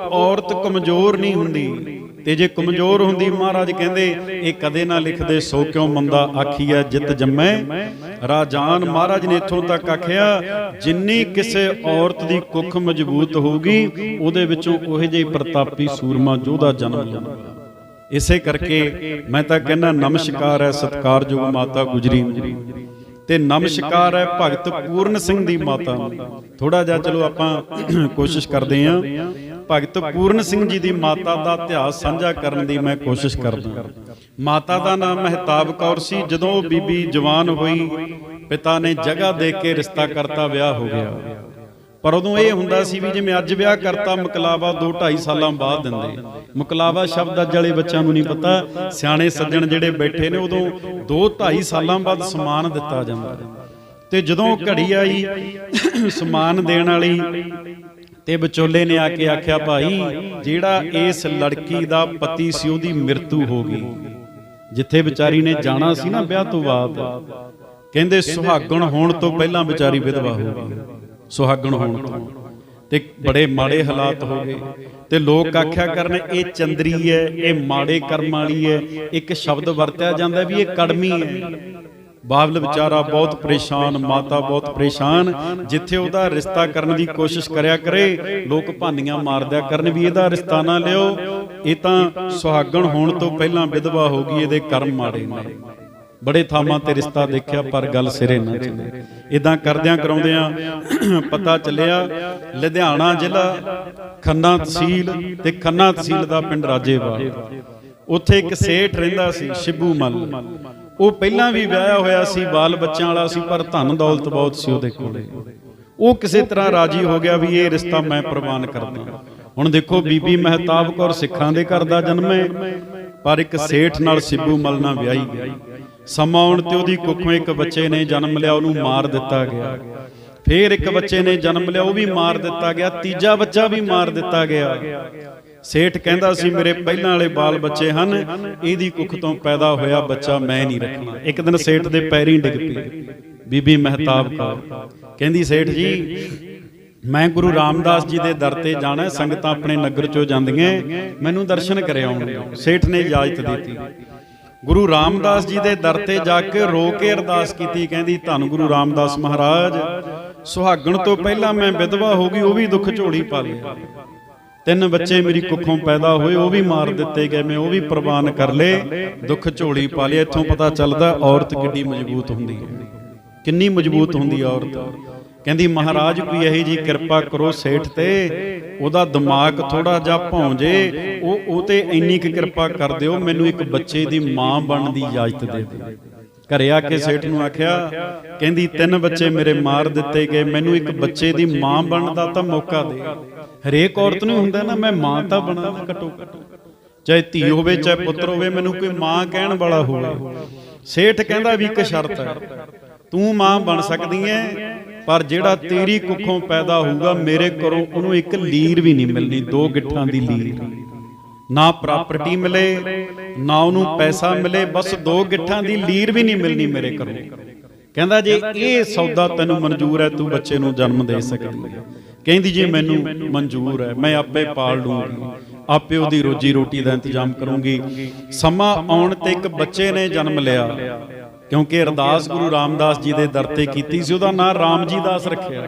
ਔਰਤ ਕਮਜ਼ੋਰ ਨਹੀਂ ਹੁੰਦੀ। ਤੇ ਜੇ ਕਮਜ਼ੋਰ ਹੁੰਦੀ, ਮਹਾਰਾਜ ਕਹਿੰਦੇ, ਇਹ ਕਦੇ ਨਾ ਲਿਖਦੇ, ਸੋ ਕਿਉ ਮੰਦਾ ਆਖੀਐ, ਜਿਤ ਜੰਮੈ। ਰਾਜਾਨ ਮਹਾਰਾਜ ਨੇ ਇੱਥੋਂ ਤੱਕ ਆਖਿਆ, ਜਿੰਨੀ ਕਿਸੇ ਔਰਤ ਦੀ ਕੁੱਖ ਮਜ਼ਬੂਤ ਹੋਊਗੀ, ਉਹਦੇ ਵਿੱਚੋਂ ਉਹੇ ਜਿਹੀ ਪ੍ਰਤਾਪੀ ਸੂਰਮਾ ਯੋਧਾ ਜਨਮ ਲੈਂਦਾ। ਇਸੇ ਕਰਕੇ ਮੈਂ ਤਾਂ ਕਹਿੰਦਾ, ਨਮਸਕਾਰ ਹੈ ਸਤਕਾਰਯੋਗ ਮਾਤਾ ਗੁਜਰੀ। ਨੂੰ ਤੇ ਨਮਸਕਾਰ ਹੈ ਭਗਤ ਪੂਰਨ ਸਿੰਘ ਦੀ ਮਾਤਾ। ਨੂੰ ਥੋੜਾ ਜਿਹਾ, ਚਲੋ ਆਪਾਂ ਕੋਸ਼ਿਸ਼ ਕਰਦੇ ਆਂ। ਭਗਤ ਪੂਰਨ ਸਿੰਘ ਜੀ ਦੀ ਮਾਤਾ ਦਾ ਇਤਿਹਾਸ ਸਾਂਝਾ ਕਰਨ ਦੀ ਮੈਂ ਕੋਸ਼ਿਸ਼ ਕਰਦਾ ਮਾਤਾ ਦਾ ਨਾਮ ਮਹਿਤਾਬ ਕੌਰ ਸੀ। ਜਦੋਂ ਉਹ ਬੀਬੀ ਜਵਾਨ ਹੋਈ, ਪਿਤਾ ਨੇ ਜਗ੍ਹਾ ਦੇ ਕੇ ਰਿਸ਼ਤਾ ਕਰਤਾ, ਵਿਆਹ ਹੋ ਗਿਆ। ਪਰ ਉਦੋਂ ਇਹ ਹੁੰਦਾ ਸੀ ਵੀ ਜਿਵੇਂ ਅੱਜ ਵਿਆਹ ਕਰਤਾ, ਮੁਕਲਾਵਾ 2 2.5 ਸਾਲਾਂ ਬਾਅਦ ਦਿੰਦੇ। ਮੁਕਲਾਵਾ ਸ਼ਬਦ ਅੱਜ ਵਾਲੇ ਬੱਚਿਆਂ ਨੂੰ ਨਹੀਂ ਪਤਾ। ਸਿਆਣੇ ਸੱਜਣ ਜਿਹੜੇ ਬੈਠੇ ਨੇ, ਉਦੋਂ 2 2.5 ਸਾਲਾਂ ਬਾਅਦ ਸਮਾਨ ਦਿੱਤਾ ਜਾਂਦਾ। ਤੇ ਜਦੋਂ ਘੜੀ ਆਈ, ਸਮਾਨ ਦੇਣ ਵਾਲੀ ਤੇ ਵਿਚੋਲੇ ਨੇ ਆ ਕੇ ਆਖਿਆ, ਭਾਈ, ਜਿਹੜਾ ਇਸ ਲੜਕੀ ਦਾ ਪਤੀ ਸੀ, ਉਹਦੀ ਮ੍ਰਿਤੂ ਹੋ ਗਈ। ਜਿੱਥੇ ਵਿਚਾਰੀ ਨੇ ਜਾਣਾ ਸੀ ਨਾ ਵਿਆਹ ਤੋਂ ਬਾਅਦ, ਕਹਿੰਦੇ ਸੁਹਾਗਣ ਹੋਣ ਤੋਂ ਪਹਿਲਾਂ ਵਿਚਾਰੀ ਵਿਧਵਾ ਹੋ ਗਈ। ਸੁਹਾਗਣ ਹੋਣ ਤੋਂ। ਤੇ ਬੜੇ ਮਾੜੇ ਹਾਲਾਤ ਹੋ ਗਏ। ਤੇ ਲੋਕ ਆਖਿਆ ਕਰਨ, ਇਹ ਚੰਦਰੀ ਹੈ, ਇਹ ਮਾੜੇ ਕਰਮ ਵਾਲੀ ਹੈ। ਇੱਕ ਸ਼ਬਦ ਵਰਤਿਆ ਜਾਂਦਾ ਵੀ ਇਹ ਕੜਮੀ ਹੈ। ਬਾਬਲ ਵਿਚਾਰਾ ਬਹੁਤ ਪਰੇਸ਼ਾਨ ਮਾਤਾ ਬਹੁਤ ਪਰੇਸ਼ਾਨ ਜਿੱਥੇ ਉਹਦਾ ਰਿਸ਼ਤਾ ਕਰਨ ਦੀ ਕੋਸ਼ਿਸ਼ ਕਰਿਆ ਕਰੇ ਲੋਕ ਭਾਨੀਆਂ ਮਾਰਦਿਆ ਕਰਨ ਵੀ ਇਹਦਾ ਰਿਸ਼ਤਾ ਨਾ ਲਿਓ। ਇਹ ਤਾਂ ਸੁਹਾਗਣ ਹੋਣ ਤੋਂ ਪਹਿਲਾਂ ਵਿਧਵਾ ਹੋ ਗਈ ਇਹਦੇ ਕਰਮ ਮਾੜੇ ਨੇ ਬੜੇ ਥਾਵਾਂ ਤੇ ਰਿਸ਼ਤਾ ਦੇਖਿਆ ਪਰ ਗੱਲ ਸਿਰੇ ਨਾ ਚੱਲੇ। ਇਦਾਂ ਕਰਦਿਆਂ ਕਰਾਉਂਦਿਆਂ ਪਤਾ ਚੱਲਿਆ ਲੁਧਿਆਣਾ ਜ਼ਿਲ੍ਹਾ ਖੰਨਾ ਤਹਿਸੀਲ ਤੇ ਖੰਨਾ ਤਹਿਸੀਲ ਦਾ ਪਿੰਡ ਰਾਜੇਵਾਲ। ਉੱਥੇ ਇੱਕ ਸੇਠ ਰਹਿੰਦਾ ਸੀ। ਸ਼ਿਬੂ ਮੱਲ ਉਹ ਪਹਿਲਾਂ ਵੀ ਵਿਆਹਿਆ ਹੋਇਆ ਸੀ, ਬਾਲ ਬੱਚਿਆਂ ਵਾਲਾ ਸੀ, ਪਰ ਧਨ ਦੌਲਤ ਬਹੁਤ ਸੀ ਉਹਦੇ ਕੋਲੇ। ਉਹ ਕਿਸੇ ਤਰ੍ਹਾਂ ਰਾਜੀ ਹੋ ਗਿਆ ਵੀ ਇਹ ਰਿਸ਼ਤਾ ਮੈਂ ਪ੍ਰਵਾਨ ਕਰਦਾ। ਹੁਣ ਦੇਖੋ, ਬੀਬੀ ਮਹਿਤਾਬ ਕੌਰ ਸਿੱਖਾਂ ਦੇ ਘਰ ਦਾ ਜਨਮ ਹੈ, ਪਰ ਇੱਕ ਸੇਠ ਨਾਲ ਸਿੱਬੂ ਮਲ ਨਾਲ ਵਿਆਹੀ ਗਈ ਸਮਾਂ ਆਉਣ ਤੇ ਉਹਦੀ ਕੁੱਖੋਂ ਇੱਕ ਬੱਚੇ ਨੇ ਜਨਮ ਲਿਆ, ਉਹਨੂੰ ਮਾਰ ਦਿੱਤਾ ਗਿਆ। ਫੇਰ ਇੱਕ ਬੱਚੇ ਨੇ ਜਨਮ ਲਿਆ, ਉਹ ਵੀ ਮਾਰ ਦਿੱਤਾ ਗਿਆ, ਤੀਜਾ ਬੱਚਾ ਵੀ ਮਾਰ ਦਿੱਤਾ ਗਿਆ। ਸੇਠ ਕਹਿੰਦਾ ਸੀ, ਮੇਰੇ ਪਹਿਲਾਂ ਵਾਲੇ ਬਾਲ ਬੱਚੇ ਹਨ, ਇਹਦੀ ਕੁੱਖ ਤੋਂ ਪੈਦਾ ਹੋਇਆ ਬੱਚਾ ਮੈਂ ਨਹੀਂ ਰੱਖਣਾ। ਇੱਕ ਦਿਨ ਸੇਠ ਦੇ ਪੈਰੀਂ ਡਿੱਗ ਪਈ। ਬੀਬੀ ਮਹਿਤਾਬ ਕੌਰ ਕਹਿੰਦੀ, ਸੇਠ ਜੀ, ਮੈਂ ਗੁਰੂ ਰਾਮਦਾਸ ਜੀ ਦੇ ਦਰ ਤੇ ਜਾਣਾ ਸੰਗਤਾਂ ਆਪਣੇ ਨਗਰ ਚੋਂ ਜਾਂਦੀਆਂ ਮੈਨੂੰ ਦਰਸ਼ਨ ਕਰਿਆਉਣ ਸੇਠ ਨੇ ਇਜਾਜ਼ਤ ਦਿੱਤੀ। ਗੁਰੂ ਰਾਮਦਾਸ ਜੀ ਦੇ ਦਰ ਤੇ ਜਾ ਕੇ ਰੋ ਕੇ ਅਰਦਾਸ ਕੀਤੀ, ਕਹਿੰਦੀ, ਧੰਨ ਗੁਰੂ ਰਾਮਦਾਸ ਮਹਾਰਾਜ, ਸੁਹਾਗਣ ਤੋਂ ਪਹਿਲਾਂ ਮੈਂ ਵਿਧਵਾ ਹੋ ਗਈ, ਉਹ ਵੀ ਦੁੱਖ ਝੋਲੀ ਪਾ ਲਿਆ। ਤਿੰਨ ਬੱਚੇ ਮੇਰੀ ਕੁੱਖੋਂ ਪੈਦਾ ਹੋਏ, ਉਹ ਵੀ ਮਾਰ ਦਿੱਤੇ ਗਏ, ਮੈਂ ਉਹ ਵੀ ਪ੍ਰਵਾਨ ਕਰ ਲਏ, ਦੁੱਖ ਝੋਲੀ ਪਾ ਲਿਆ ਇੱਥੋਂ ਪਤਾ ਚੱਲਦਾ ਔਰਤ ਕਿੱਡੀ ਮਜ਼ਬੂਤ ਹੁੰਦੀ ਹੈ। ਕਿੰਨੀ ਮਜ਼ਬੂਤ ਹੁੰਦੀ ਹੈ ਔਰਤ। ਕਹਿੰਦੀ, ਮਹਾਰਾਜ, ਕੋਈ ਇਹੀ ਜੀ ਕਿਰਪਾ ਕਰੋ ਸੇਠ ਤੇ, ਉਹਦਾ ਦਿਮਾਗ ਥੋੜਾ ਜਿਹਾ ਭੌਂਜੇ, ਉਹ ਉਹ ਤੇ ਇੰਨੀ ਕੁ ਕਿਰਪਾ ਕਰ ਦਿਓ, ਮੈਨੂੰ ਇੱਕ ਬੱਚੇ ਦੀ ਮਾਂ ਬਣਨ ਦੀ ਇਜਾਜ਼ਤ ਦੇ ਦਿਓ। ਘਰੇ ਆ ਕੇ ਸੇਠ ਨੂੰ ਆਖਿਆ, ਕਹਿੰਦੀ, ਤਿੰਨ ਬੱਚੇ ਮੇਰੇ ਮਾਰ ਦਿੱਤੇ ਗਏ, ਮੈਨੂੰ ਇੱਕ ਬੱਚੇ ਦੀ ਮਾਂ ਬਣਨ ਦਾ ਤਾਂ ਮੌਕਾ ਦੇ। ਹਰੇਕ ਔਰਤ ਨੂੰ ਹੁੰਦਾ ਨਾ, ਮੈਂ ਮਾਂ ਤਾਂ ਬਣਾ ਘਟੋ ਚਾਹੇ ਧੀ ਹੋਵੇ, ਚਾਹੇ ਪੁੱਤਰ ਹੋਵੇ, ਮੈਨੂੰ ਕੋਈ ਮਾਂ ਕਹਿਣ ਵਾਲਾ ਹੋਵੇ। ਸੇਠ ਕਹਿੰਦਾ ਵੀ ਇੱਕ ਸ਼ਰਤ ਹੈ, ਤੂੰ ਮਾਂ ਬਣ ਸਕਦੀ ਐ ਪਰ ਜਿਹੜਾ ਤੇਰੀ ਕੁੱਖੋਂ ਪੈਦਾ ਹੋਊਗਾ, ਮੇਰੇ ਘਰੋਂ ਉਹਨੂੰ ਇੱਕ ਲੀਰ ਵੀ ਨਹੀਂ ਮਿਲਣੀ, ਦੋ ਗਿੱਠਾਂ ਦੀ ਲੀਰ। ਨਾ ਪ੍ਰਾਪਰਟੀ ਮਿਲੇ ਨਾ ਉਹਨੂੰ ਪੈਸਾ ਮਿਲੇ, ਬਸ ਦੋ ਗਿੱਠਾਂ ਦੀ ਲੀਰ ਵੀ ਨਹੀਂ ਮਿਲਣੀ ਮੇਰੇ ਘਰੋਂ। ਕਹਿੰਦਾ ਜੇ ਇਹ ਸੌਦਾ ਤੈਨੂੰ ਮਨਜ਼ੂਰ ਹੈ, ਤੂੰ ਬੱਚੇ ਨੂੰ ਜਨਮ ਦੇ ਸਕਦੀ ਹੈ। ਕਹਿੰਦੀ ਜੀ ਮੈਨੂੰ ਮਨਜ਼ੂਰ ਹੈ, ਮੈਂ ਆਪੇ ਪਾਲ ਲੂੰਗੀ, ਆਪੇ ਉਹਦੀ ਰੋਜੀ ਰੋਟੀ ਦਾ ਇੰਤਜ਼ਾਮ ਕਰੂੰਗੀ। ਸਮਾਂ ਆਉਣ ਤੇ ਇੱਕ ਬੱਚੇ ਨੇ ਜਨਮ ਲਿਆ, ਕਿਉਂਕਿ ਅਰਦਾਸ ਗੁਰੂ ਰਾਮਦਾਸ ਜੀ ਦੇ ਦਰ ਤੇ ਕੀਤੀ ਸੀ, ਉਹਦਾ ਨਾਂ ਰਾਮਜੀ ਦਾਸ ਰੱਖਿਆ।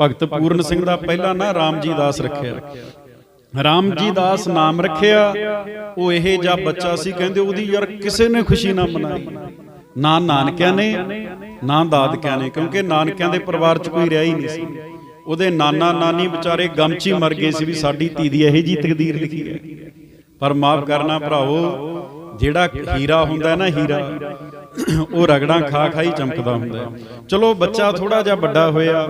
ਭਗਤ ਪੂਰਨ ਸਿੰਘ ਦਾ ਪਹਿਲਾ ਨਾਂ ਰਾਮਜੀ ਦਾਸ ਰੱਖਿਆ। ਰਾਮਜੀ ਦਾਸ ਨਾਮ ਰੱਖਿਆ ਉਹ ਇਹ ਜਿਹਾ ਬੱਚਾ ਸੀ ਕਹਿੰਦੇ ਉਹਦੀ ਯਾਰ ਕਿਸੇ ਨੇ ਖੁਸ਼ੀ ਨਾ ਮਨਾਈ। ਨਾ ਨਾਨਕਿਆਂ ਨੇ ਨਾ ਦਾਦਕਿਆਂ ਨੇ ਕਿਉਂਕਿ ਨਾਨਕਿਆਂ ਦੇ ਪਰਿਵਾਰ 'ਚ ਕੋਈ ਰਿਹਾ ਹੀ ਨਹੀਂ ਸੀ। ਉਹਦੇ ਨਾਨਾ ਨਾਨੀ ਵਿਚਾਰੇ ਗਮ 'ਚ ਹੀ ਮਰ ਗਏ ਸੀ ਵੀ ਸਾਡੀ ਧੀ ਦੀ ਇਹੋ ਜੀ ਤਕਦੀਰ ਲਿਖੀ ਹੈ। ਪਰ ਮਾਫ ਕਰਨਾ ਭਰਾਵੋ ਜਿਹੜਾ ਹੀਰਾ ਹੁੰਦਾ ਨਾ ਹੀਰਾ ਉਹ ਰਗੜਾਂ ਖਾ ਖਾ ਹੀ ਚਮਕਦਾ ਹੁੰਦਾ ਚਲੋ ਬੱਚਾ ਥੋੜਾ ਜਿਹਾ ਵੱਡਾ ਹੋਇਆ।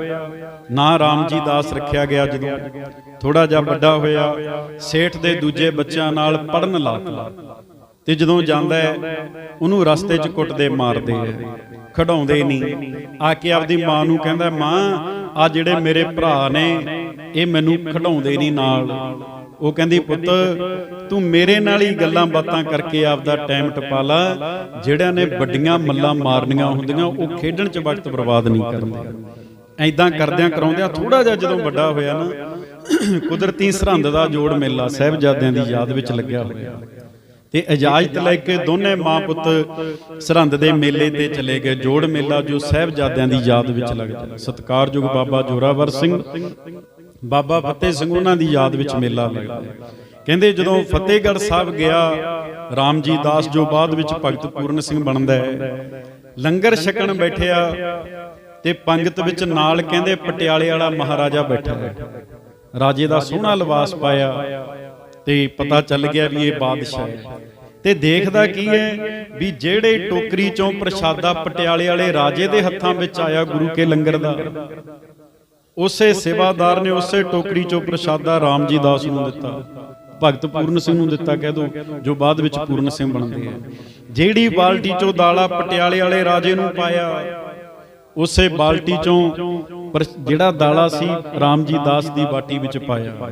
ਨਾ ਰਾਮਜੀ ਦਾਸ ਰੱਖਿਆ ਗਿਆ ਜਦੋਂ। ਥੋੜਾ ਜਿਹਾ ਵੱਡਾ ਹੋਇਆ। ਸੇਠ ਦੇ ਦੂਜੇ ਬੱਚਿਆਂ ਨਾਲ ਪੜਨ ਲਾਤਾ ਤੇ ਜਦੋਂ ਜਾਂਦਾ ਉਹਨੂੰ ਰਸਤੇ 'ਚ ਕੁੱਟਦੇ ਮਾਰਦੇ ਆ ਖੜਾਉਂਦੇ ਨਹੀਂ। ਆ ਕੇ ਆਪਦੀ ਮਾਂ ਨੂੰ ਕਹਿੰਦਾ, ਮਾਂ ਆ ਜਿਹੜੇ ਮੇਰੇ ਭਰਾ ਨੇ, ਇਹ ਮੈਨੂੰ ਖੜਾਉਂਦੇ ਨਹੀਂ ਨਾਲ। ਉਹ ਕਹਿੰਦੀ ਪੁੱਤ ਤੂੰ ਮੇਰੇ ਨਾਲ ਹੀ ਗੱਲਾਂ ਬਾਤਾਂ ਕਰਕੇ ਆਪਦਾ ਟਾਈਮ ਟਪਾ ਲਾ। ਜਿਹੜਿਆਂ ਨੇ ਵੱਡੀਆਂ ਮੱਲਾਂ ਮਾਰਨੀਆਂ ਹੁੰਦੀਆਂ ਉਹ ਖੇਡਣ 'ਚ ਵਕਤ ਬਰਬਾਦ ਨਹੀਂ ਕਰਦੇ। ਐਦਾਂ ਕਰਦਿਆਂ ਕਰਾਉਂਦਿਆਂ ਥੋੜਾ ਜਿਹਾ ਜਦੋਂ ਵੱਡਾ ਹੋਇਆ ਨਾ ਕੁਦਰਤੀ ਸਰਹੰਦ ਦਾ ਜੋੜ ਮੇਲਾ ਸਾਹਿਬਜ਼ਾਦਿਆਂ ਦੀ ਯਾਦ ਵਿੱਚ ਲੱਗਿਆ ਹੋਇਆ। ਤੇ ਇਜਾਜ਼ਤ ਲੈ ਕੇ ਦੋਨੇ ਮਾਂ ਪੁੱਤ ਸਰਹੰਦ ਦੇ ਮੇਲੇ ਤੇ ਚਲੇ ਗਏ। ਜੋੜ ਮੇਲਾ ਜੋ ਸਾਹਿਬਜ਼ਾਦਿਆਂ ਦੀ ਯਾਦ ਵਿੱਚ ਲੱਗਦਾ। ਸਤਕਾਰਯੋਗ ਬਾਬਾ ਜੋਰਾਵਰ ਸਿੰਘ ਬਾਬਾ ਫਤਿਹ ਸਿੰਘ ਉਹਨਾਂ ਦੀ ਯਾਦ ਵਿੱਚ ਮੇਲਾ ਲੱਗਦਾ ਕਹਿੰਦੇ ਜਦੋਂ ਫਤਿਹਗੜ੍ਹ ਸਾਹਿਬ ਗਿਆ ਰਾਮਜੀ ਦਾਸ ਜੋ ਬਾਅਦ ਵਿੱਚ ਭਗਤ ਪੂਰਨ ਸਿੰਘ ਬਣਦਾ ਹੈ। ਲੰਗਰ ਛਕਣ ਬੈਠਿਆ ਤੇ ਪੰਗਤ ਵਿੱਚ ਨਾਲ ਕਹਿੰਦੇ ਪਟਿਆਲੇ ਵਾਲਾ ਮਹਾਰਾਜਾ ਬੈਠਾ ਹੈ। ਰਾਜੇ ਦਾ ਸੋਹਣਾ ਲਿਬਾਸ ਪਾਇਆ ਤੇ ਪਤਾ ਚੱਲ ਗਿਆ ਵੀ ਇਹ ਬਾਦਸ਼ਾਹ ਹੈ। ਤੇ ਦੇਖਦਾ ਕੀ ਹੈ ਵੀ ਜਿਹੜੇ ਟੋਕਰੀ ਚੋਂ ਪ੍ਰਸ਼ਾਦਾ ਪਟਿਆਲੇ ਵਾਲੇ ਰਾਜੇ ਦੇ ਹੱਥਾਂ ਵਿੱਚ ਆਇਆ ਗੁਰੂ ਕੇ ਲੰਗਰ ਦਾ। ਉਸੇ ਸੇਵਾਦਾਰ ਨੇ ਉਸੇ ਟੋਕਰੀ ਚੋਂ ਪ੍ਰਸ਼ਾਦਾ ਰਾਮਜੀ ਦਾਸ ਨੂੰ ਦਿੱਤਾ। ਭਗਤ ਪੂਰਨ ਸਿੰਘ ਨੂੰ ਦਿੱਤਾ ਕਹਿ ਦੋ ਜੋ ਬਾਅਦ ਵਿੱਚ ਪੂਰਨ ਸਿੰਘ ਬਣਦੇ ਆ। ਜਿਹੜੀ ਬਾਲਟੀ ਚੋਂ ਦਾਲਾ ਪਟਿਆਲੇ ਵਾਲੇ ਰਾਜੇ ਨੂੰ ਪਾਇਆ ਉਸੇ ਬਾਲਟੀ ਚੋਂ ਜਿਹੜਾ ਦਾਲਾ ਸੀ ਰਾਮਜੀ ਦਾਸ ਦੀ ਬਾਟੀ ਵਿੱਚ ਪਾਇਆ।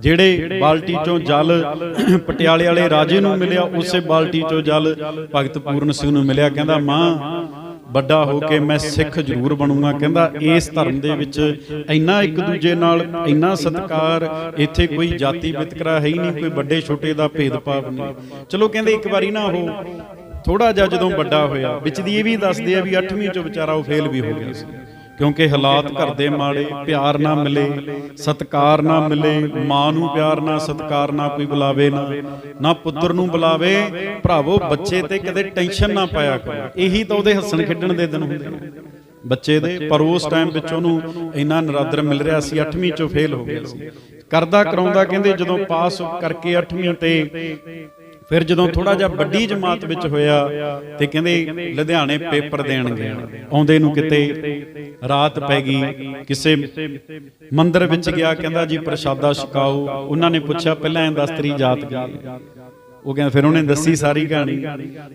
ਜਿਹੜੇ ਬਾਲਟੀ ਚੋਂ ਜਲ ਪਟਿਆਲੇ ਵਾਲੇ ਰਾਜੇ ਨੂੰ ਮਿਲਿਆ ਉਸੇ ਬਾਲਟੀ ਚੋਂ ਜਲ ਭਗਤ ਪੂਰਨ ਸਿੰਘ ਨੂੰ ਮਿਲਿਆ। ਕਹਿੰਦਾ ਮਾਂ ਵੱਡਾ ਹੋ ਕੇ ਮੈਂ ਸਿੱਖ ਜ਼ਰੂਰ ਬਣੂੰਗਾ ਕਹਿੰਦਾ ਇਸ ਧਰਮ ਦੇ ਵਿੱਚ ਇੰਨਾ ਇੱਕ ਦੂਜੇ ਨਾਲ ਇੰਨਾ ਸਤਿਕਾਰ ਇੱਥੇ ਕੋਈ ਜਾਤੀ ਵਿਤਕਰਾ ਹੈ ਹੀ ਨਹੀਂ ਕੋਈ ਵੱਡੇ ਛੋਟੇ ਦਾ ਭੇਦਭਾਵ ਨਹੀਂ। ਚਲੋ ਕਹਿੰਦੇ ਇੱਕ ਵਾਰੀ ਨਾ ਉਹ ਥੋੜਾ ਜਿਹਾ ਜਦੋਂ ਵੱਡਾ ਹੋਇਆ ਵਿੱਚ ਦੀ ਇਹ ਵੀ ਦੱਸਦੇ ਆ ਵੀ 8ਵੀਂ ਚ ਵਿਚਾਰਾ ਉਹ ਫੇਲ ਵੀ ਹੋ ਗਿਆ ਸੀ। ਕਿਉਂਕਿ ਹਾਲਾਤ ਘਰ ਦੇ ਮਾੜੇ, ਪਿਆਰ ਨਾ ਮਿਲੇ, ਸਤਕਾਰ ਨਾ ਮਿਲੇ, ਮਾਂ ਨੂੰ ਪਿਆਰ ਨਾ, ਸਤਕਾਰ ਨਾ ਕੋਈ ਬੁਲਾਵੇ ਨਾ ਨਾ ਪੁੱਤਰ ਨੂੰ ਬੁਲਾਵੇ, ਭਰਾਵੋ ਬੱਚੇ ਤੇ ਕਦੇ ਟੈਨਸ਼ਨ ਨਾ ਪਾਇਆ ਕਰੋ। ਇਹੀ ਤਾਂ ਉਹਦੇ ਹੱਸਣ ਖੇਡਣ ਦੇ ਦਿਨ ਹੁੰਦੇ ਨੇ। ਬੱਚੇ ਦੇ ਪਰ ਉਸ ਟਾਈਮ ਵਿੱਚ ਉਹਨੂੰ ਇੰਨਾ ਨਰਾਦਰ ਮਿਲ ਰਿਹਾ ਸੀ 8ਵੀਂ ਚੋਂ ਫੇਲ ਹੋ ਗਿਆ ਸੀ। ਕਰਦਾ ਕਰਾਉਂਦਾ ਕਹਿੰਦੇ ਜਦੋਂ ਪਾਸ ਕਰਕੇ 8ਵੀਂ ਤੇ ਫਿਰ ਜਦੋਂ ਥੋੜਾ ਜਿਹਾ ਵੱਡੀ ਜਮਾਤ ਵਿੱਚ ਹੋਇਆ ਤੇ ਕਹਿੰਦੇ ਲੁਧਿਆਣੇ ਪੇਪਰ ਦੇਣ ਗਿਆ ਆਉਂਦੇ ਨੂੰ ਕਿਤੇ ਰਾਤ ਪੈ ਗਈ ਕਿਸੇ ਮੰਦਿਰ ਵਿੱਚ ਗਿਆ ਕਹਿੰਦਾ ਜੀ ਪ੍ਰਸ਼ਾਦਾ ਛਕਾਓ। ਉਹਨਾਂ ਨੇ ਪੁੱਛਿਆ ਪਹਿਲਾਂ ਇਹ ਦੱਸ ਤੇਰੀ ਜਾਤ ਕੀ ਉਹ ਕਹਿੰਦਾ ਫਿਰ ਉਹਨੇ ਦੱਸੀ ਸਾਰੀ ਕਹਾਣੀ।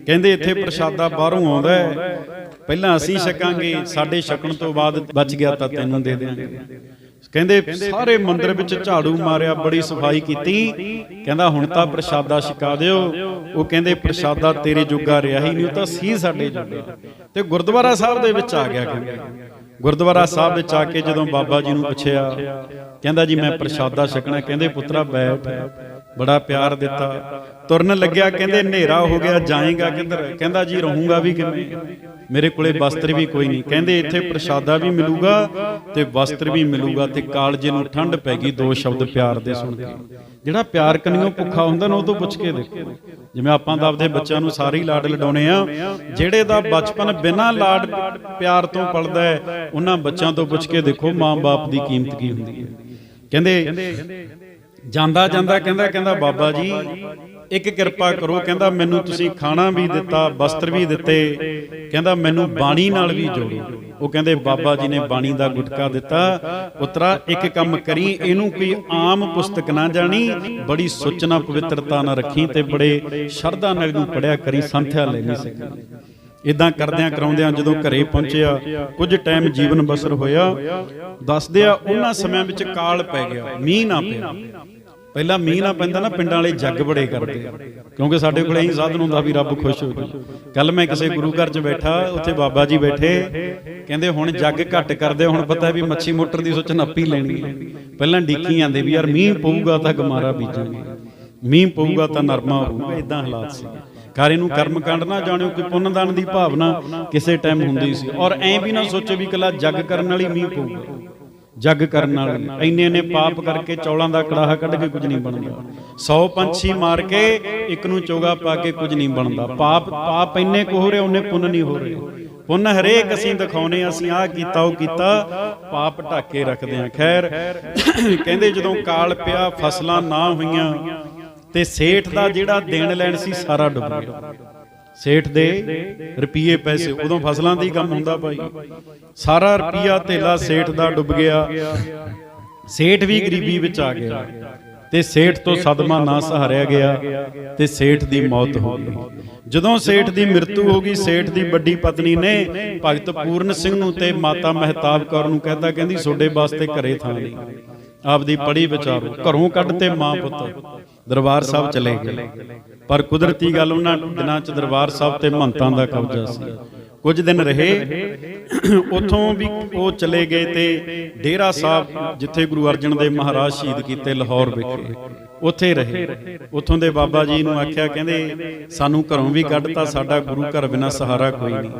ਕਹਿੰਦੇ ਇੱਥੇ ਪ੍ਰਸ਼ਾਦਾ ਬਾਹਰੋਂ ਆਉਂਦਾ ਹੈ। ਪਹਿਲਾਂ ਅਸੀਂ ਛਕਾਂਗੇ ਸਾਡੇ ਛਕਣ ਤੋਂ ਬਾਅਦ ਬਚ ਗਿਆ ਤਾਂ ਤੈਨੂੰ ਦੇ ਦੇਵਾਂਗੇ ਕਹਿੰਦੇ ਸਾਰੇ ਮੰਦਿਰ ਵਿੱਚ ਝਾੜੂ ਮਾਰਿਆ, ਬੜੀ ਸਫ਼ਾਈ ਕੀਤੀ। ਕਹਿੰਦਾ, ਹੁਣ ਤਾਂ ਪ੍ਰਸ਼ਾਦਾ ਛਕਾ ਦਿਓ। ਉਹ ਕਹਿੰਦੇ, ਪ੍ਰਸ਼ਾਦਾ ਤੇਰੇ ਜੋਗਾ ਰਿਹਾ ਹੀ ਨਹੀਂ, ਉਹ ਤਾਂ ਸੀ ਸਾਡੇ ਜੋਗਾ। ਤੇ ਗੁਰਦੁਆਰਾ ਸਾਹਿਬ ਦੇ ਵਿੱਚ ਆ ਗਿਆ ਕਹਿੰਦੇ। ਗੁਰਦੁਆਰਾ ਸਾਹਿਬ ਵਿੱਚ ਆ ਕੇ ਜਦੋਂ ਬਾਬਾ ਜੀ ਨੂੰ ਪੁੱਛਿਆ, ਕਹਿੰਦਾ, ਜੀ, ਮੈਂ ਪ੍ਰਸ਼ਾਦਾ ਛਕਣਾ। ਕਹਿੰਦੇ, ਪੁੱਤਰਾ, ਬੈਠ। ਬੜਾ ਪਿਆਰ ਦਿੱਤਾ। ਤੁਰਨ ਲੱਗਿਆ, ਕਹਿੰਦੇ ਹਨੇਰਾ ਹੋ ਗਿਆ, ਜਾਏਗਾ ਕਿੱਧਰ? ਕਹਿੰਦਾ ਜੀ, ਰਹੂੰਗਾ ਵੀ ਕਿਵੇਂ? ਮੇਰੇ ਕੋਲੇ ਵਸਤਰ ਵੀ ਕੋਈ ਨਹੀਂ। ਕਹਿੰਦੇ ਇੱਥੇ ਪ੍ਰਸ਼ਾਦਾ ਵੀ ਮਿਲੂਗਾ ਤੇ ਵਸਤਰ ਵੀ ਮਿਲੂਗਾ ਤੇ ਕਾਲਜੇ ਨੂੰ ਠੰਡ ਪੈ ਗਈ, ਦੋ ਸ਼ਬਦ ਪਿਆਰ ਦੇ ਸੁਣ ਕੇ। ਜਿਹੜਾ ਪਿਆਰ ਕੰਨਿਓ ਭੁੱਖਾ ਹੁੰਦਾ ਨਾ, ਉਹ ਤੋਂ ਪੁੱਛ ਕੇ ਦੇਖੋ। ਜਿਵੇਂ ਆਪਾਂ ਤਾਂ ਆਪਦੇ ਬੱਚਿਆਂ ਨੂੰ ਸਾਰੇ ਲਾਡ ਲਡਾਉਣੇ ਆ, ਜਿਹੜੇ ਦਾ ਬਚਪਨ ਬਿਨਾਂ ਲਾਡ ਪਿਆਰ ਤੋਂ ਪਲਦਾ ਹੈ, ਉਹਨਾਂ ਬੱਚਿਆਂ ਤੋਂ ਪੁੱਛ ਕੇ ਦੇਖੋ ਮਾਂ-ਬਾਪ ਦੀ ਕੀਮਤ ਕੀ ਹੁੰਦੀ ਹੈ। ਕਹਿੰਦੇ ਜਾਂਦਾ ਜਾਂਦਾ ਕਹਿੰਦਾ ਕਹਿੰਦਾ ਬਾਬਾ ਜੀ ਇੱਕ ਕਿਰਪਾ ਕਰੋ, ਕਹਿੰਦਾ ਮੈਨੂੰ ਤੁਸੀਂ ਖਾਣਾ ਵੀ ਦਿੱਤਾ, ਵਸਤਰ ਵੀ ਦਿੱਤੇ। ਕਹਿੰਦਾ ਮੈਨੂੰ ਬਾਣੀ ਨਾਲ ਵੀ ਜੋੜੋ। ਉਹ ਕਹਿੰਦੇ ਬਾਬਾ ਜੀ ਨੇ ਬਾਣੀ ਦਾ ਗੁਟਕਾ ਦਿੱਤਾ। ਪੁੱਤਰਾ, ਇੱਕ ਕੰਮ ਕਰੀ, ਇਹਨੂੰ ਕੋਈ ਆਮ ਪੁਸਤਕ ਨਾ ਜਾਣੀ, ਬੜੀ ਸੋਚਣਾ, ਪਵਿੱਤਰਤਾ ਨਾਲ ਰੱਖੀ ਤੇ ਬੜੇ ਸ਼ਰਧਾ ਨਾਲ ਇਹਨੂੰ ਪੜਿਆ ਕਰੀ, ਸੰਥਿਆ ਲੈ ਨਹੀਂ ਸਕਦੀ ਇਦਾਂ ਕਰਦਿਆਂ ਕਰਾਉਂਦਿਆਂ ਜਦੋਂ ਘਰੇ ਪਹੁੰਚਿਆ, ਕੁਝ ਟਾਈਮ ਜੀਵਨ ਬਸਰ ਹੋਇਆ। ਦੱਸਦੇ ਆ, ਉਹਨਾਂ ਸਮਿਆਂ ਵਿੱਚ ਕਾਲ ਪੈ ਗਿਆ, ਮੀਂਹ ਨਾ ਪਿਆ। ਪਹਿਲਾਂ ਮੀਂਹ ਨਾ ਪੈਂਦਾ ਨਾ, ਪਿੰਡਾਂ ਵਾਲੇ ਜੱਗ ਬੜੇ ਕਰਦੇ। ਕਿਉਂਕਿ ਸਾਡੇ ਕੋਲ ਇਹੀ ਸਾਧਨ ਹੁੰਦਾ ਵੀ ਰੱਬ ਖੁਸ਼ ਹੋ ਜਾਵੇ। ਕੱਲ ਮੈਂ ਕਿਸੇ ਗੁਰੂ ਘਰ 'ਚ ਬੈਠਾ, ਉੱਥੇ ਬਾਬਾ ਜੀ ਬੈਠੇ। ਕਹਿੰਦੇ ਹੁਣ ਜੱਗ ਘੱਟ ਕਰਦੇ, ਹੁਣ ਪਤਾ ਵੀ ਮੱਛੀ ਮੋਟਰ ਦੀ ਸੋਚ ਨੱਪੀ ਲੈਣੀ ਹੈ। ਪਹਿਲਾਂ ਡੀਕੀ ਜਾਂਦੇ ਵੀ ਯਾਰ ਮੀਂਹ ਪਊਗਾ ਤਾਂ ਗਮਾਰਾ ਬੀਜਾਂਗੇ। ਮੀਂਹ ਪਊਗਾ ਤਾਂ ਨਰਮਾ ਹੋਊਗਾ ਇਦਾਂ ਹਾਲਾਤ ਸੀ। ਕਾਰੇ ਨੂੰ ਕਰਮ ਕਾਂਡ ਨਾ ਜਾਣਿਓ ਕਿ ਪੁੰਨਦਾਨ ਦੀ ਭਾਵਨਾ ਕਿਸੇ ਟਾਈਮ ਹੁੰਦੀ ਸੀ। ਔਰ ਐਂ ਵੀ ਨਾ ਸੋਚੋ ਵੀ ਕੱਲਾ ਜੱਗ ਕਰਨ ਵਾਲੀ ਮੀਂਹ ਪਊਗਾ। ਜੱਗ ਕਰਨ ਵਾਲੀ ਇੰਨੇ ਨੇ ਪਾਪ ਕਰਕੇ ਚੌਲਾਂ ਦਾ ਕੜਾਹਾ ਕੱਢ ਕੇ ਕੁਝ ਨਹੀਂ ਬਣਦਾ। 100 ਪੰਛੀ ਮਾਰ ਕੇ ਇੱਕ ਨੂੰ ਚੋਗਾ ਪਾ ਕੇ ਕੁਝ ਨਹੀਂ ਬਣਦਾ। ਪਾਪ ਪਾਪ ਇੰਨੇ ਕੁ ਹੋ ਰਹੇ ਉਹਨੇ ਪੁੰਨ ਨਹੀਂ ਹੋ ਰਹੇ। ਪੁੰਨ ਹਰੇਕ ਅਸੀਂ ਦਿਖਾਉਨੇ ਅਸੀਂ ਆਹ ਕੀਤਾ ਉਹ ਕੀਤਾ। ਪਾਪ ਢੱਕੇ ਰੱਖਦੇ ਆ ਖੈਰ ਕਹਿੰਦੇ ਜਦੋਂ ਕਾਲ ਪਿਆ ਫਸਲਾਂ ਨਾ ਹੋਈਆਂ ਤੇ ਸੇਠ ਦਾ ਜਿਹੜਾ ਦੇਣ ਲੈਣ ਸੀ ਸਾਰਾ ਡੁੱਬ ਗਿਆ। ਸੇਠ ਦੇ ਰੁਪਏ ਪੈਸੇ ਉਦੋਂ ਫਸਲਾਂ ਦੀ ਕੰਮ ਹੁੰਦਾ ਭਾਈ। ਸਾਰਾ ਰੁਪਿਆ ਧੇਲਾ ਸੇਠ ਦਾ ਡੁੱਬ ਗਿਆ। ਸੇਠ ਵੀ ਗਰੀਬੀ ਵਿੱਚ ਆ ਗਿਆ। ਤੇ ਸੇਠ ਤੋਂ ਸਦਮਾ ਨਾ ਸਹਾਰਿਆ ਗਿਆ ਤੇ ਸੇਠ ਦੀ ਮੌਤ ਹੋ ਗਈ। ਜਦੋਂ ਸੇਠ ਦੀ ਮ੍ਰਿਤੂ ਹੋ ਗਈ ਸੇਠ ਦੀ ਵੱਡੀ ਪਤਨੀ ਨੇ ਭਗਤ ਪੂਰਨ ਸਿੰਘ ਨੂੰ ਤੇ ਮਾਤਾ ਮਹਿਤਾਬ ਕੌਰ ਨੂੰ ਕਹਿਤਾ ਕਹਿੰਦੀ ਤੁਹਾਡੇ ਵਾਸਤੇ ਘਰੇ ਥਾਂ ਨਹੀਂ। ਆਪਦੀ ਪੜੀ ਵਿਚਾਰੋ ਘਰੋਂ ਕੱਢ ਤੇ ਮਾਂ ਪੁੱਤ। ਦਰਬਾਰ ਸਾਹਿਬ ਚਲੇ ਗਏ। ਪਰ ਕੁਦਰਤੀ ਗੱਲ ਉਹਨਾਂ ਦਿਨਾਂ 'ਚ ਦਰਬਾਰ ਸਾਹਿਬ ਤੇ ਮਹੰਤਾਂ ਦਾ ਕਬਜ਼ਾ ਸੀ। ਕੁਝ ਦਿਨ ਰਹੇ, ਉਥੋਂ ਵੀ ਉਹ ਚਲੇ ਗਏ ਤੇ ਡੇਰਾ ਸਾਹਿਬ, ਜਿੱਥੇ ਗੁਰੂ ਅਰਜਨ ਦੇਵ ਮਹਾਰਾਜ ਸ਼ਹੀਦ ਕੀਤੇ ਲਾਹੌਰ ਵਿਖੇ। ਉੱਥੇ ਰਹੇ। ਉਥੋਂ ਦੇ ਬਾਬਾ ਜੀ ਨੂੰ ਆਖਿਆ ਕਹਿੰਦੇ ਸਾਨੂੰ ਘਰੋਂ ਵੀ ਕੱਢਤਾ ਸਾਡਾ ਗੁਰੂ ਘਰ ਬਿਨਾ ਸਹਾਰਾ ਕੋਈ ਨਹੀਂ।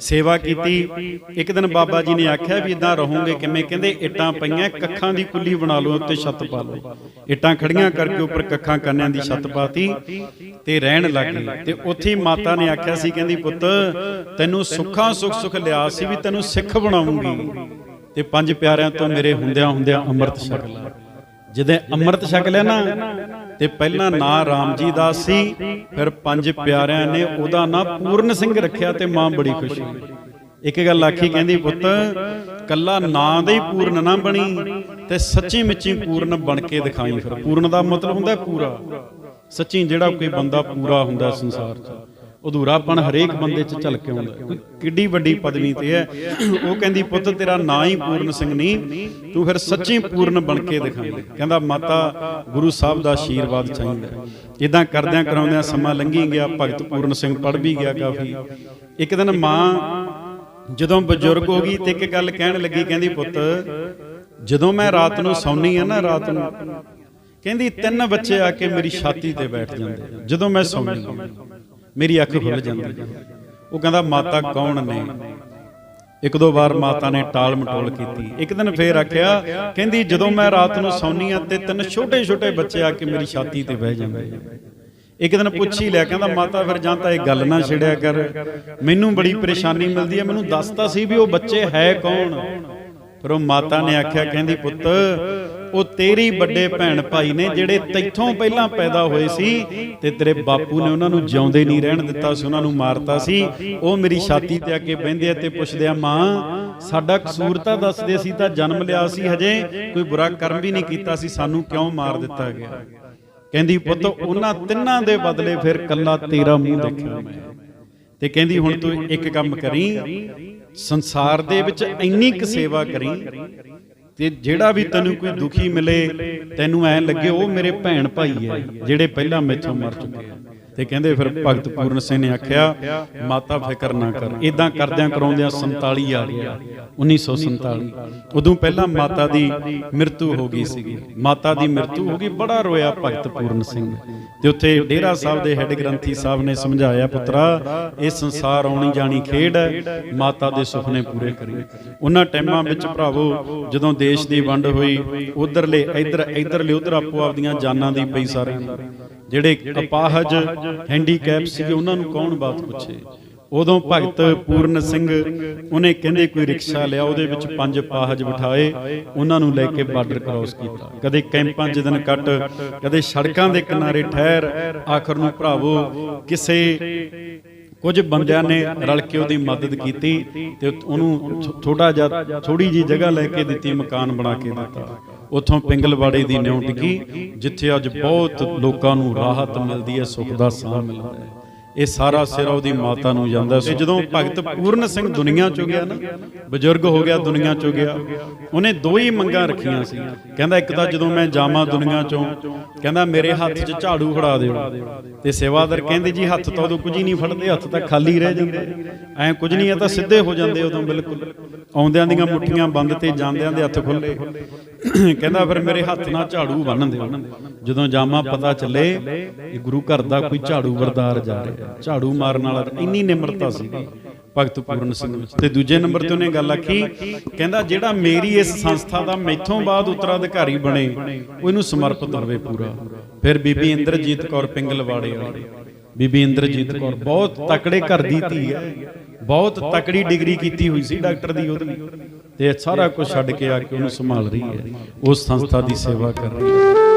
ਸੇਵਾ ਕੀਤੀ। ਇੱਕ ਦਿਨ ਬਾਬਾ ਜੀ ਨੇ ਆਖਿਆ ਵੀ ਇਦਾਂ ਰਹੋਗੇ ਕਿਵੇਂ? ਕਹਿੰਦੇ ਇੱਟਾਂ ਪਈਆਂ ਕੱਖਾਂ ਦੀ ਕੁੱਲੀ ਬਣਾ ਲਓ ਉੱਤੇ ਛੱਤ ਪਾ ਲਓ। ਇੱਟਾਂ ਖੜੀਆਂ ਕਰਕੇ ਉੱਪਰ ਕੱਖਾਂ ਕੰਨਿਆਂ ਦੀ ਛੱਤ ਪਾਤੀ ਤੇ ਰਹਿਣ ਲੱਗੇ ਤੇ ਉੱਥੇ ਮਾਤਾ ਨੇ ਆਖਿਆ ਸੀ ਕਹਿੰਦੀ ਪੁੱਤ ਤੈਨੂੰ ਸੁੱਖਾਂ ਸੁੱਖ ਸੁੱਖ ਲਿਆ ਸੀ ਵੀ ਤੈਨੂੰ ਸਿੱਖ ਬਣਾਉਂਗੀ। ਤੇ ਪੰਜ ਪਿਆਰਿਆਂ ਤੋਂ ਮੇਰੇ ਹੁੰਦਿਆਂ ਹੁੰਦਿਆਂ ਅੰਮ੍ਰਿਤ ਛਕ ਲਾ ਜਦੋਂ ਅੰਮ੍ਰਿਤ ਛਕ ਲਿਆ ਨਾ ਤੇ ਪਹਿਲਾਂ ਨਾਂ ਰਾਮ ਜੀ ਦਾ ਸੀ ਫਿਰ ਪੰਜ ਪਿਆਰਿਆਂ ਨੇ ਉਹਦਾ ਨਾਂ ਪੂਰਨ ਸਿੰਘ ਰੱਖਿਆ ਤੇ ਮਾਂ ਬੜੀ ਖੁਸ਼। ਹੋਈ ਇੱਕ ਗੱਲ ਆਖੀ ਕਹਿੰਦੀ ਪੁੱਤ ਕੱਲਾ ਨਾਂ ਦਾ ਹੀ ਪੂਰਨ ਨਾ ਬਣੀ ਤੇ ਸੱਚੀ ਮੁੱਚੀ ਪੂਰਨ ਬਣ ਕੇ ਦਿਖਾਈ ਫਿਰ। ਪੂਰਨ ਦਾ ਮਤਲਬ ਹੁੰਦਾ ਪੂਰਾ। ਸੱਚੀ ਜਿਹੜਾ ਕੋਈ ਬੰਦਾ ਪੂਰਾ ਹੁੰਦਾ ਸੰਸਾਰ 'ਚ। ਅਧੂਰਾਪਣ ਹਰੇਕ ਬੰਦੇ 'ਚ ਝਲਕ ਆਉਂਦਾ ਕਿੱਡੀ ਵੱਡੀ ਪਦਵੀ ਤੇ ਹੈ। ਉਹ ਕਹਿੰਦੀ, ਪੁੱਤ, ਤੇਰਾ ਨਾਂ ਹੀ ਪੂਰਨ ਸਿੰਘ ਨਹੀਂ, ਤੂੰ ਫਿਰ ਸੱਚੀ ਪੂਰਨ ਬਣ ਕੇ ਦਿਖਾਈ ਕਹਿੰਦਾ, ਮਾਤਾ, ਗੁਰੂ ਸਾਹਿਬ ਦਾ ਆਸ਼ੀਰਵਾਦ ਚਾਹੀਦਾ ਇਦਾਂ ਕਰਦਿਆਂ ਕਰਾਉਂਦਿਆਂ ਸਮਾਂ ਲੰਘੀ ਗਿਆ, ਭਗਤ ਪੂਰਨ ਸਿੰਘ ਪੜ ਵੀ ਗਿਆ ਕਾਫੀ। ਇੱਕ ਦਿਨ ਮਾਂ ਜਦੋਂ ਬਜ਼ੁਰਗ ਹੋ ਗਈ ਤੇ ਇੱਕ ਗੱਲ ਕਹਿਣ ਲੱਗੀ, ਕਹਿੰਦੀ, ਪੁੱਤ, ਜਦੋਂ ਮੈਂ ਰਾਤ ਨੂੰ ਸੌਣੀ ਆ ਨਾ, ਰਾਤ ਨੂੰ, ਕਹਿੰਦੀ, ਤਿੰਨ ਬੱਚੇ ਆ ਕੇ ਮੇਰੀ ਛਾਤੀ ਤੇ ਬੈਠ ਜਾਂਦੇ ਜਦੋਂ ਮੈਂ ਸੌਣੀ ਮੇਰੀ ਅੱਖ ਖੁੱਲ ਜਾਂਦੀ। ਉਹ ਕਹਿੰਦਾ, ਮਾਤਾ ਕੌਣ ਨੇ? ਇੱਕ ਦੋ ਵਾਰ ਮਾਤਾ ਨੇ ਟਾਲ ਮਟੋਲ ਕੀਤੀ। ਇੱਕ ਦਿਨ ਫੇਰ ਆਖਿਆ, ਕਹਿੰਦੀ, ਜਦੋਂ ਮੈਂ ਰਾਤ ਨੂੰ ਸੌਣੀ ਆ ਤੇ ਤਿੰਨ ਛੋਟੇ ਛੋਟੇ ਬੱਚੇ ਆ ਕੇ ਮੇਰੀ ਛਾਤੀ ਤੇ ਬਹਿ ਜਾਂਦੇ ਇੱਕ ਦਿਨ ਪੁੱਛ ਹੀ ਲਿਆ, ਕਹਿੰਦਾ, ਮਾਤਾ, ਫਿਰ ਜਾਂ ਤਾਂ ਇਹ ਗੱਲ ਨਾ ਛੇੜਿਆ ਕਰ। ਮੈਨੂੰ ਬੜੀ ਪਰੇਸ਼ਾਨੀ ਮਿਲਦੀ ਹੈ, ਮੈਨੂੰ ਦੱਸਤਾ ਸੀ ਵੀ ਉਹ ਬੱਚੇ ਹੈ ਕੌਣ? ਫਿਰ ਉਹ ਮਾਤਾ ਨੇ ਆਖਿਆ, ਕਹਿੰਦੀ, ਪੁੱਤ ਉਹ ਤੇਰੀ ਵੱਡੇ ਭੈਣ ਭਾਈ ਨੇ ਜਿਹੜੇ ਤੈਥੋਂ ਪਹਿਲਾਂ ਪੈਦਾ ਹੋਏ ਸੀ ਤੇ ਤੇਰੇ ਬਾਪੂ ਨੇ ਉਹਨਾਂ ਨੂੰ ਜਿਉਂਦੇ ਨਹੀਂ ਰਹਿਣ ਦਿੱਤਾ ਸੀ, ਉਹਨਾਂ ਨੂੰ ਮਾਰਤਾ ਸੀ। ਉਹ ਮੇਰੀ ਛਾਤੀ ਤੇ ਆ ਕੇ ਬਹਿੰਦੇ ਆ ਤੇ ਪੁੱਛਦੇ ਆ, ਮਾਂ, ਸਾਡਾ ਕਸੂਰ ਤਾਂ ਦੱਸਦੇ ਸੀ, ਤਾਂ ਜਨਮ ਲਿਆ ਸੀ ਹਜੇ, ਕੋਈ ਬੁਰਾ ਕਰਮ ਵੀ ਨਹੀਂ ਕੀਤਾ ਸੀ, ਸਾਨੂੰ ਕਿਉਂ ਮਾਰ ਦਿੱਤਾ ਗਿਆ? ਕਹਿੰਦੀ, ਪੁੱਤ, ਉਹਨਾਂ ਤਿੰਨਾਂ ਦੇ ਬਦਲੇ ਫਿਰ ਕੱਲਾ ਤੇਰਾ ਮੂੰਹ ਦੇਖਿਆ ਮੈਂ। ਤੇ ਕਹਿੰਦੀ, ਹੁਣ ਤੂੰ ਇੱਕ ਕੰਮ ਕਰੀ, ਸੰਸਾਰ ਦੇ ਵਿੱਚ ਇੰਨੀ ਕੁ ਸੇਵਾ ਕਰੀ ਤੇ ਜਿਹੜਾ ਵੀ ਤੈਨੂੰ ਕੋਈ ਦੁਖੀ ਮਿਲੇ, ਤੈਨੂੰ ਐ ਲੱਗੇ, ਉਹ ਮੇਰੇ ਭੈਣ ਭਾਈ ਹੈ, ਜਿਹੜੇ ਪਹਿਲਾਂ ਮੈਥੋਂ ਮਰ ਚੁੱਕੇ ਆ। ਤੇ ਕਹਿੰਦੇ ਫਿਰ ਭਗਤ ਪੂਰਨ ਸਿੰਘ ਨੇ ਆਖਿਆ, ਮਾਤਾ ਫਿਕਰ ਨਾ ਕਰ। ਇਦਾਂ ਕਰਦਿਆਂ ਕਰਾਉਂਦਿਆਂ 47 ਆ ਗਿਆ 1947 ਉਦੋਂ ਪਹਿਲਾਂ ਮਾਤਾ ਦੀ ਮ੍ਰਿਤੂ ਹੋ ਗਈ ਸੀਗੀ। ਮਾਤਾ ਦੀ ਮ੍ਰਿਤੂ ਹੋ ਗਈ, ਬੜਾ ਰੋਇਆ ਭਗਤ ਪੂਰਨ ਸਿੰਘ ਤੇ ਉੱਥੇ ਡੇਰਾ ਸਾਹਿਬ ਦੇ ਹੈੱਡ ਗ੍ਰੰਥੀ ਸਾਹਿਬ ਨੇ ਸਮਝਾਇਆ, ਪੁੱਤਰਾ, ਇਹ ਸੰਸਾਰ ਆਉਣੀ ਜਾਣੀ ਖੇਡ ਹੈ, ਮਾਤਾ ਦੇ ਸੁਪਨੇ ਪੂਰੇ ਕਰੀ ਉਹਨਾਂ ਟਾਈਮਾਂ ਵਿੱਚ ਭਰਾਵੋ, ਜਦੋਂ ਦੇਸ਼ ਦੀ ਵੰਡ ਹੋਈ, ਉਧਰਲੇ, ਇਧਰ, ਇਧਰਲੇ, ਉਧਰ ਆਪੋ ਆਪਦੀਆਂ ਜਾਨਾਂ ਦੀ ਪਈ ਸਾਰਿਆਂ ਜਿਹੜੇ ਅਪਾਹਜ ਹੈਂਡੀਕੈਪ ਸੀਗੇ, ਉਹਨਾਂ ਨੂੰ ਕੌਣ ਬਾਤ ਪੁੱਛੇ? ਉਦੋਂ ਭਗਤ ਪੂਰਨ ਸਿੰਘ, ਉਹਨੇ ਕਹਿੰਦੇ ਕੋਈ ਰਿਕਸ਼ਾ ਲਿਆ, ਉਹਦੇ ਵਿੱਚ ਪੰਜ ਪਾਹਜ ਬਿਠਾਏ, ਉਹਨਾਂ ਨੂੰ ਲੈ ਕੇ ਬਾਰਡਰ ਕ੍ਰਾਸ ਕੀਤਾ। ਕਦੇ ਕੈਂਪਾਂ 'ਚ ਦਿਨ ਕੱਟ, ਕਦੇ ਸੜਕਾਂ ਦੇ ਕਿਨਾਰੇ ਠਹਿਰ, ਆਖਰ ਨੂੰ ਭਰਾਵੋ, ਕਿਸੇ ਕੁਝ ਬੰਦਿਆਂ ਨੇ ਰਲ ਕੇ ਉਹਦੀ ਮਦਦ ਕੀਤੀ ਤੇ ਉਹਨੂੰ ਥੋੜਾ ਜਿਹਾ ਥੋੜੀ ਜੀ ਜਗ੍ਹਾ ਲੈ ਕੇ ਦਿੱਤੀ, ਮਕਾਨ ਬਣਾ ਕੇ ਦਿੱਤਾ। ਉੱਥੋਂ ਪਿੰਗਲਵਾੜੇ ਦੀ ਨਿਉ ਟਿਕੀ ਜਿੱਥੇ ਅੱਜ ਬਹੁਤ ਲੋਕਾਂ ਨੂੰ ਰਾਹਤ ਮਿਲਦੀ ਹੈ, ਸੁੱਖ ਦਾ ਸਾਹ ਮਿਲਦਾ ਹੈ। ਇਹ ਸਾਰਾ ਸਿਰ ਉਹਦੀ ਮਾਤਾ ਨੂੰ ਜਾਂਦਾ ਸੀ। ਜਦੋਂ ਭਗਤ ਪੂਰਨ ਸਿੰਘ ਦੁਨੀਆ ਚੋਂ ਗਿਆ ਨਾ, ਬਜ਼ੁਰਗ ਹੋ ਗਿਆ, ਦੁਨੀਆ ਚੋਂ ਗਿਆ, ਉਹਨੇ ਦੋ ਹੀ ਮੰਗਾਂ ਰੱਖੀਆਂ ਸੀ ਕਹਿੰਦਾ ਇੱਕ ਤਾਂ ਜਦੋਂ ਮੈਂ ਜਾਵਾਂ ਦੁਨੀਆ ਚੋਂ, ਕਹਿੰਦਾ ਮੇਰੇ ਹੱਥ 'ਚ ਝਾੜੂ ਫੜਾ ਦਿਓ। ਤੇ ਸੇਵਾਦਾਰ ਕਹਿੰਦੇ ਜੀ ਹੱਥ ਤਾਂ ਉਦੋਂ ਕੁਝ ਹੀ ਨਹੀਂ ਫੜਦੇ, ਹੱਥ ਤਾਂ ਖਾਲੀ ਰਹਿ ਜਾਂਦਾ। ਐ ਕੁਝ ਨਹੀਂ ਹੈ ਤਾਂ ਸਿੱਧੇ ਹੋ ਜਾਂਦੇ ਉਦੋਂ ਬਿਲਕੁਲ। ਆਉਂਦਿਆਂ ਦੀਆਂ ਮੁੱਠੀਆਂ ਬੰਦ ਤੇ ਜਾਂਦਿਆਂ ਦੇ ਹੱਥ ਖੁੱਲੇ ਕਹਿੰਦਾ ਫਿਰ ਮੇਰੇ ਹੱਥ ਨਾਲ ਝਾੜੂ ਬੰਨ ਦਿਓ। ਜਦੋਂ ਜਾਮਾ ਪਤਾ ਚੱਲੇ ਇਹ ਗੁਰੂ ਘਰ ਦਾ ਕੋਈ ਝਾੜੂ ਵਰਦਾਰ ਜਾ ਰਿਹਾ। ਝਾੜੂ ਮਾਰਨ ਵਾਲਾ ਇੰਨੀ ਨਿਮਰਤਾ ਸੀ ਭਗਤ ਪੂਰਨ ਸਿੰਘ ਤੇ ਦੂਜੇ ਨੰਬਰ ਤੇ ਉਹਨੇ ਗੱਲ ਆਖੀ, ਕਹਿੰਦਾ ਜਿਹੜਾ ਮੇਰੀ ਇਸ ਸੰਸਥਾ ਦਾ ਮੈਥੋਂ ਬਾਅਦ ਉਤਰਾਧਿਕਾਰੀ ਬਣੇ ਉਹ ਇਹਨੂੰ ਸਮਰਪਿਤ ਹੋਵੇ ਪੂਰਾ। ਫਿਰ ਬੀਬੀ ਇੰਦਰਜੀਤ ਕੌਰ ਪਿੰਗਲਵਾੜੇ ਵਾਲੀ। ਬੀਬੀ ਇੰਦਰਜੀਤ ਕੌਰ ਬਹੁਤ ਤਕੜੇ ਘਰ ਦੀ ਧੀ ਹੈ। ਬਹੁਤ ਤਕੜੀ ਡਿਗਰੀ ਕੀਤੀ ਹੋਈ ਸੀ ਡਾਕਟਰ ਦੀ ਉਹਦੀ। ਤੇ ਸਾਰਾ ਕੁਝ ਛੱਡ ਕੇ ਆ ਕੇ ਉਹਨੂੰ ਸੰਭਾਲ ਰਹੀ ਹੈ। ਉਸ ਸੰਸਥਾ ਦੀ ਸੇਵਾ ਕਰ ਰਹੀ ਹੈ।